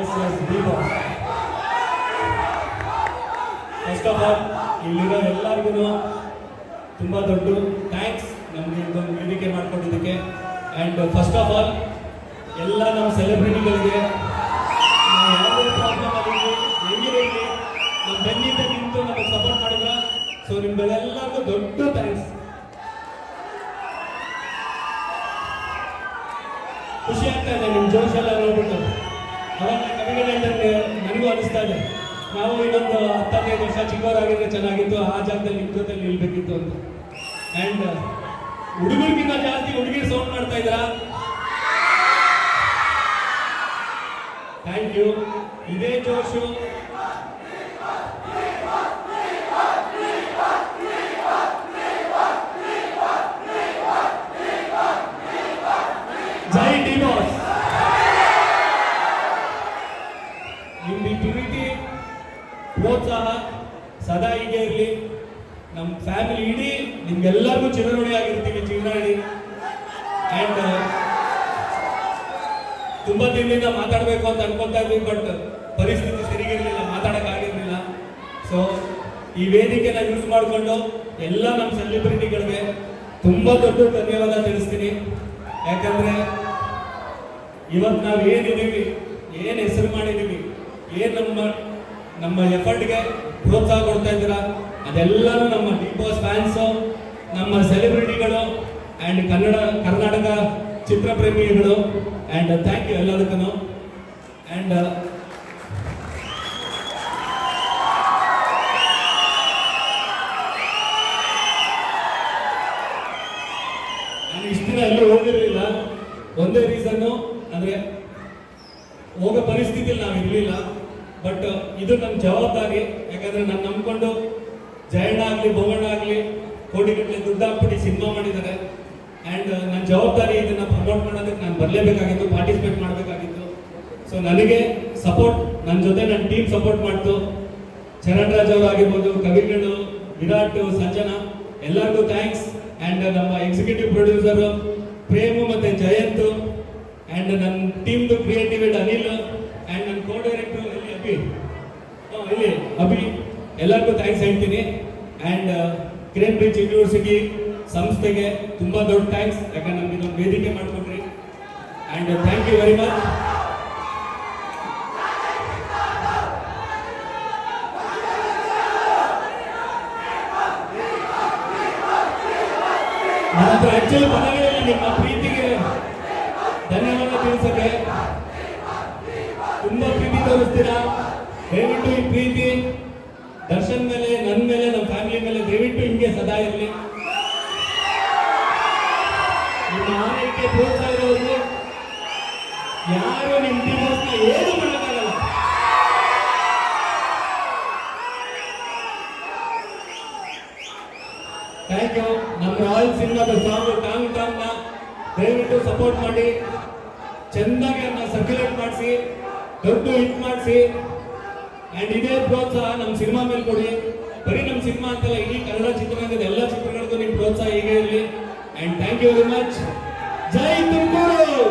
Yes yes Deepa first of all ಇಲ್ಲಿರೋ ಎಲ್ಲರಿಗೂ ತುಂಬ ದೊಡ್ಡ ಥ್ಯಾಂಕ್ಸ್ ನಮಗೆ ಇದೊಂದು ವೇದಿಕೆ ಮಾಡ್ಕೊಂಡಿದ್ದಕ್ಕೆ. ಆ್ಯಂಡ್ ಫಸ್ಟ್ ಆಫ್ ಆಲ್ ಎಲ್ಲ ನಮ್ಮ ಸೆಲೆಬ್ರಿಟಿಗಳಿಗೆ ಯಾವುದೇ ಪ್ರಾಬ್ಲಮ್ ಹೆಂಗಿದೆ ಇರಲಿ ನಮ್ಮ ಬೆನ್ನಿಂದ ನಿಂತು ನಮಗೆ ಸಪೋರ್ಟ್ ಮಾಡಿದ್ರ. ಸೊ ನಿಮ್ಗೆಲ್ಲರಿಗೂ ದೊಡ್ಡ ಥ್ಯಾಂಕ್ಸ್ ಖುಷಿ ಆಗ್ತಾ ಇದೆ ನಿಮ್ಮ ಜೋಶ್ ಎಲ್ಲ ನೋಡ್ಬಿಟ್ಟು. ಅವಾಗ ಕವಿಗಳೇ ನನಗೂ ಅನಿಸ್ತಾ ಇದೆ. ನಾವು ಇನ್ನೊಂದು ಹತ್ತೈದು ವರ್ಷ ಚಿಕ್ಕವರಾಗಿದ್ರೆ ಚೆನ್ನಾಗಿತ್ತು, ಆ ಜಾಗದಲ್ಲಿ ನಿಮ್ಮ ಜೊತೆ ನಿಲ್ಬೇಕಿತ್ತು ಅಂತ. ಆ್ಯಂಡ್ ಹುಡುಗರಿಗಿಂತ ಜಾಸ್ತಿ ಹುಡುಗಿರು ಸೌಂಡ್ ಮಾಡ್ತಾ ಇದ್ದೀರಾ? ಥ್ಯಾಂಕ್ ಯು ಇದೇ ಜೋಶು ಜೈ ಡಿ ಬಾಸ್ ನಿಮ್ದು ಈ ಪ್ರೀತಿ ಪ್ರೋತ್ಸಾಹ ಸದಾ ಹೀಗೆ ಇರಲಿ. ನಮ್ಮ ಫ್ಯಾಮಿಲಿ ಇಡೀ ನಿಮ್ಗೆಲ್ಲರಿಗೂ ಚಿರಋಣಿ ಆಗಿರ್ತೀವಿ ಚಿರಋಣಿ ಆ್ಯಂಡ್ ತುಂಬ ದಿನದಿಂದ ಮಾತಾಡಬೇಕು ಅಂತ ಅನ್ಕೊತಾ ಇದ್ವಿ ಬಟ್ ಪರಿಸ್ಥಿತಿ ಸರಿಗಿರಲಿಲ್ಲ ಮಾತಾಡೋಕ್ಕಾಗಿರಲಿಲ್ಲ ಸೊ ಈ ವೇದಿಕೆನ ಯೂಸ್ ಮಾಡಿಕೊಂಡು ಎಲ್ಲ ನಮ್ಮ ಸೆಲೆಬ್ರಿಟಿಗಳಿಗೆ ತುಂಬ ದೊಡ್ಡ ಧನ್ಯವಾದ ತಿಳಿಸ್ತೀನಿ. ಯಾಕಂದ್ರೆ ಇವತ್ತು ನಾವು ಏನಿದ್ದೀವಿ, ಏನು ಹೆಸರು ಮಾಡಿದ್ದೀವಿ, ಏನು ನಮ್ಮ ನಮ್ಮ ಎಫರ್ಟ್ಗೆ ಪ್ರೋತ್ಸಾಹ ಕೊಡ್ತಾ ಇದ್ದೀರಾ? ಅದೆಲ್ಲನೂ ನಮ್ಮ ಬಿಗ್ ಬಾಸ್ ಫ್ಯಾನ್ಸು ನಮ್ಮ ಸೆಲೆಬ್ರಿಟಿಗಳು ಆ್ಯಂಡ್ ಕನ್ನಡ, ಕರ್ನಾಟಕ ಚಿತ್ರಪ್ರೇಮಿಗಳು ಆ್ಯಂಡ್ ಥ್ಯಾಂಕ್ ಯು ಎಲ್ಲದಕ್ಕೂ ಆ್ಯಂಡ್ ನಾನು ಇಷ್ಟು ದಿನ ಎಲ್ಲೂ ಹೋಗಿರಲಿಲ್ಲ. ಒಂದೇ ರೀಸನ್ನು ಅಂದ್ರೆ ಹೋಗೋ ಪರಿಸ್ಥಿತಿಯಲ್ಲಿ ನಾವು ಇರಲಿಲ್ಲ. ಬಟ್ ಇದು ನನ್ನ ಜವಾಬ್ದಾರಿ. ಯಾಕಂದ್ರೆ ನಾನು ನಂಬ್ಕೊಂಡು ಜಯಣ್ಣ ಆಗಲಿ ಬೊಮ್ಮಣ್ಣ ಆಗಲಿ ಕೋಟಿಗಟ್ಟಲೆ ದುಡ್ಡು ಹಾಕ್ಬಿಟ್ಟು ಸಿನಿಮಾ ಮಾಡಿದ್ದಾರೆ. ಆ್ಯಂಡ್ ನನ್ನ ಜವಾಬ್ದಾರಿ ಇದನ್ನ ಪ್ರಮೋಟ್ ಮಾಡೋದಕ್ಕೆ ನಾನು ಬರಲೇಬೇಕಾಗಿತ್ತು ಪಾರ್ಟಿಸಿಪೇಟ್ ಮಾಡಬೇಕಾಗಿತ್ತು. ಸೊ ನನಗೆ ಸಪೋರ್ಟ್ ನನ್ನ ಜೊತೆ ನನ್ನ ಟೀಮ್ ಸಪೋರ್ಟ್ ಮಾಡ್ತು. ಚರಣ್ ರಾಜ್ ಅವರು ಆಗಿರ್ಬೋದು ಕವಿಗಳು ವಿರಾಟ್ ಸಂಜನಾ ಎಲ್ಲರಿಗೂ ಥ್ಯಾಂಕ್ಸ್ ಆ್ಯಂಡ್ ನಮ್ಮ ಎಕ್ಸಿಕ್ಯೂಟಿವ್ ಪ್ರೊಡ್ಯೂಸರು ಪ್ರೇಮು ಮತ್ತು ಜಯಂತ್. ಆ್ಯಂಡ್ ನನ್ನ ಟೀಮ್ದು ಕ್ರಿಯೇಟಿವ್ ಅನಿಲ್. ಆ್ಯಂಡ್ ನನ್ನ ಕೋ ಡೈರೆಕ್ಟರ್ ಇಲ್ಲಿ ಅಭಿ ಹಾ, ಇಲ್ಲಿ ಅಭಿ ಎಲ್ಲರಿಗೂ ಥ್ಯಾಂಕ್ಸ್ ಹೇಳ್ತೀನಿ. ಆ್ಯಂಡ್ ಕೇಂಬ್ರಿಡ್ಜ್ ಯೂನಿವರ್ಸಿಟಿ ಸಂಸ್ಥೆಗೆ ತುಂಬ ದೊಡ್ಡ ಥ್ಯಾಂಕ್ಸ್ ಯಾಕಂದ್ರೆ ನಮ್ಗೆ ಇದೊಂದು ವೇದಿಕೆ ಮಾಡ್ಕೊಟ್ರಿ. And thank you very much ನನ್ನ ಹತ್ರ ಪದಗಳಲ್ಲಿ ನಿಮ್ಮ ಪ್ರೀತಿಗೆ ಧನ್ಯವಾದ ತಿಳಿಸಕ್ಕೆ ತೋರಿಸ್ತೀರಾ? ದಯವಿಟ್ಟು ಈ ಪ್ರೀತಿ, ದರ್ಶನ್ ಮೇಲೆ ನನ್ನ ಮೇಲೆ ನಮ್ಮ ಫ್ಯಾಮಿಲಿ ಮೇಲೆ ದಯವಿಟ್ಟು ಹಿಂಗೆ ಸದಾ ಇರಲಿ. ನಿಮ್ಮ ಆರೈಕೆ ಪ್ರೋತ್ಸಾಹ ಇರೋದು ಯಾರು ನಿಮ್ಮ ಡಿವೋರ್ಸ್ನ ಏನು ಮಾಡೋಕ್ಕಾಗಲ್ಲ. ಥ್ಯಾಂಕ್ ಯು ನಮ್ಮ ರಾಯಲ್ ಸಿನಿಮಾದ ಸಾಂಗ್ ಟಾಂಗ್ ಟಾಂಗ್ನ ದಯವಿಟ್ಟು ಸಪೋರ್ಟ್ ಮಾಡಿ. ಚೆಂದಾಗಿ ಅದನ್ನ ಸರ್ಕ್ಯುಲೇಟ್ ಮಾಡಿಸಿ. ದೊಡ್ಡ ಹಿಟ್ ಮಾಡಿಸಿ. ಅಂಡ್ ಇದೇ ಪ್ರೋತ್ಸಾಹ ನಮ್ಮ ಸಿನಿಮಾ ಮೇಲೆ ಕೊಡಿ. ಬರೀ ನಮ್ಮ ಸಿನಿಮಾ ಅಂತಲ್ಲ, ಇಡೀ ಕನ್ನಡ ಚಿತ್ರರಂಗದ ಎಲ್ಲ ಚಿತ್ರಗಳಿಗೂ ನಿಮ್ಮ ಪ್ರೋತ್ಸಾಹ ಹೀಗೆ ಇರಲಿ. And thank you very much Jai Tumakuru!